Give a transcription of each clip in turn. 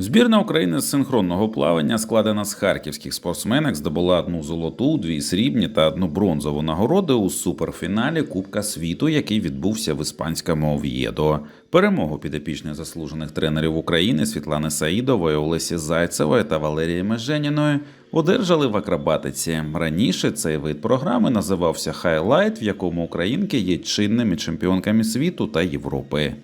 Збірна України з синхронного плавання, складена з харківських спортсменок, здобула одну золоту, дві срібні та одну бронзову нагороди у суперфіналі Кубка світу, який відбувся в іспанському Ов'єдо. Перемогу підопічних заслужених тренерів України Світлани Саїдової, Олесі Зайцевої та Валерії Меженіної одержали в акробатиці. Раніше цей вид програми називався хайлайт, в якому українки є чинними чемпіонками світу та Європи.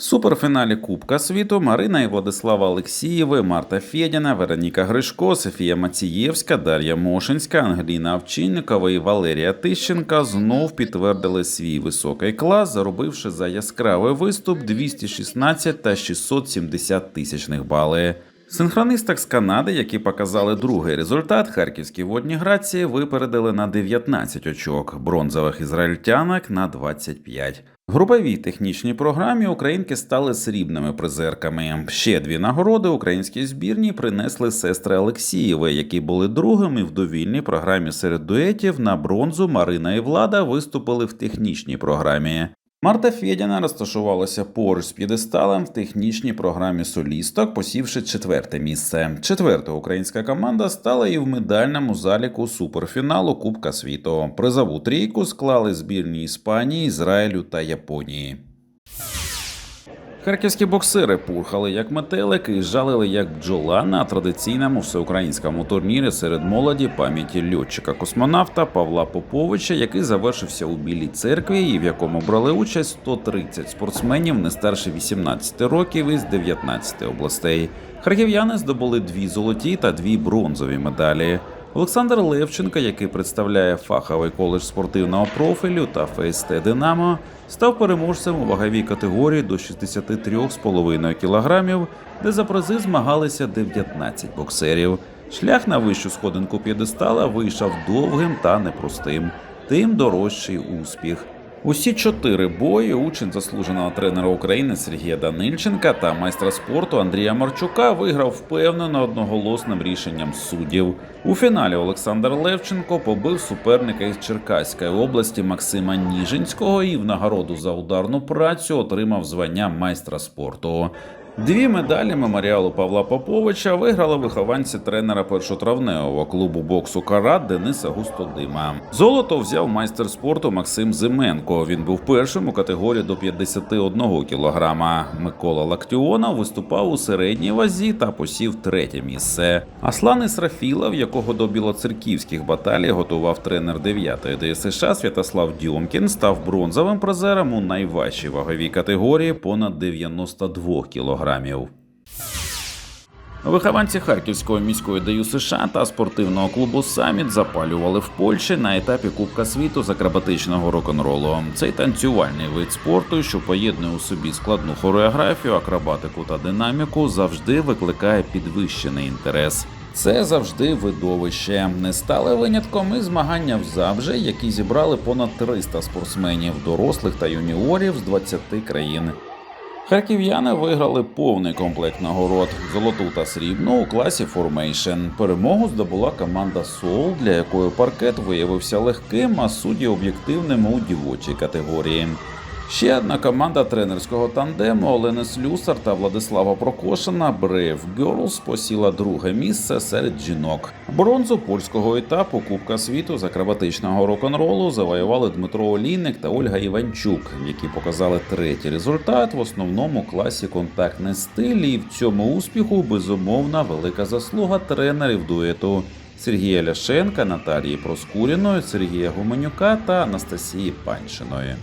Суперфіналі Кубка світу Марина і Владислава Олексієви, Марта Федіна, Вероніка Гришко, Софія Мацієвська, Дар'я Мошинська, Ангеліна Овчинникова і Валерія Тищенка знов підтвердили свій високий клас, заробивши за яскравий виступ 216 та 670 тисячних бали. Синхронисток з Канади, які показали другий результат, харківські водні грації випередили на 19 очок, бронзових ізраїльтянок на 25. В груповій технічній програмі українки стали срібними призерками. Ще дві нагороди українській збірні принесли сестри Олексієви, які були другими в довільній програмі серед дуетів. На бронзу Марина і Влада виступили в технічній програмі. Марта Федіна розташувалася поруч з п'єдесталем в технічній програмі солісток, посівши четверте місце. Четверта українська команда стала і в медальному заліку суперфіналу Кубка світу. Призову трійку склали збірні Іспанії, Ізраїлю та Японії. Харківські боксери пурхали як метелики і жалили як бджола на традиційному всеукраїнському турнірі серед молоді пам'яті льотчика-космонавта Павла Поповича, який завершився у Білій церкві, і в якому брали участь 130 спортсменів не старше 18 років із 19 областей. Харків'яни здобули дві золоті та дві бронзові медалі. Олександр Левченко, який представляє фаховий коледж спортивного профілю та ФСТ Динамо, став переможцем у ваговій категорії до 63,5 кг, де за призи змагалися 19 боксерів. Шлях на вищу сходинку п'єдестала вийшов довгим та непростим, тим дорожчий успіх. Усі чотири бої учень заслуженого тренера України Сергія Данильченка та майстра спорту Андрія Марчука виграв впевнено одноголосним рішенням суддів. У фіналі Олександр Левченко побив суперника із Черкаської області Максима Ніжинського і в нагороду за ударну працю отримав звання майстра спорту. Дві медалі меморіалу Павла Поповича виграли вихованці тренера першотравневого клубу боксу Карат Дениса Густодима. Золото взяв майстер спорту Максим Зименко. Він був першим у категорії до 51 кілограма. Микола Лактіонов виступав у середній вазі та посів третє місце. Аслан Ісрафілов, якого до білоцерківських баталій готував тренер 9-ї ДСШ Святослав Дьомкін, став бронзовим призером у найважчій ваговій категорії понад 92 кілограмів. Вихованці Харківської міської ДЮ США та спортивного клубу Саміт запалювали в Польщі на етапі Кубка світу з акробатичного рок-н-ролу. Цей танцювальний вид спорту, що поєднує у собі складну хореографію, акробатику та динаміку, завжди викликає підвищений інтерес. Це завжди видовище. Не стали винятком і змагання в Забже, які зібрали понад 300 спортсменів, дорослих та юніорів з 20 країн. Харків'яни виграли повний комплект нагород золоту та срібну у класі Формейшн. Перемогу здобула команда Сол, для якої паркет виявився легким, а судді об'єктивним у дівочій категорії. Ще одна команда тренерського тандему Олени Слюсар та Владислава Прокошина Brave Girls посіла друге місце серед жінок. Бронзу польського етапу Кубка світу з акробатичного рок-н-ролу завоювали Дмитро Олійник та Ольга Іванчук, які показали третій результат в основному класі контактний стиль. І в цьому успіху безумовна велика заслуга тренерів дуету. Сергія Ляшенка, Наталії Проскуріної, Сергія Гуменюка та Анастасії Панчиної.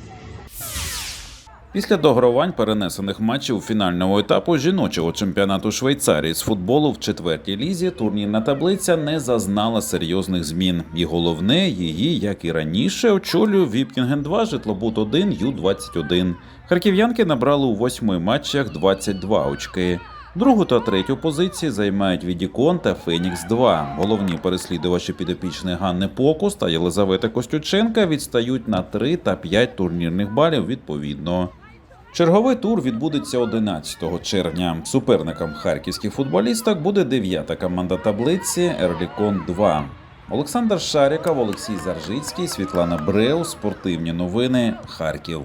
Після догравань перенесених матчів фінального етапу жіночого чемпіонату Швейцарії з футболу в четвертій лізі турнірна таблиця не зазнала серйозних змін. І головне, її, як і раніше, очолює Віпкінген 2 житлобут 1 Ю-21. Харків'янки набрали у восьми матчах 22 очки. Другу та третю позиції займають Відікон та Фенікс 2. Головні переслідувачі підопічних Ганни Покус та Єлизавети Костюченка відстають на 3 та 5 турнірних балів відповідно. Черговий тур відбудеться 11 червня. Суперником харківських футболісток буде дев'ята команда таблиці Ерлікон 2. Олександр Шаріков, Олексій Заржицький, Світлана Бреу, Спортивні новини. Харків.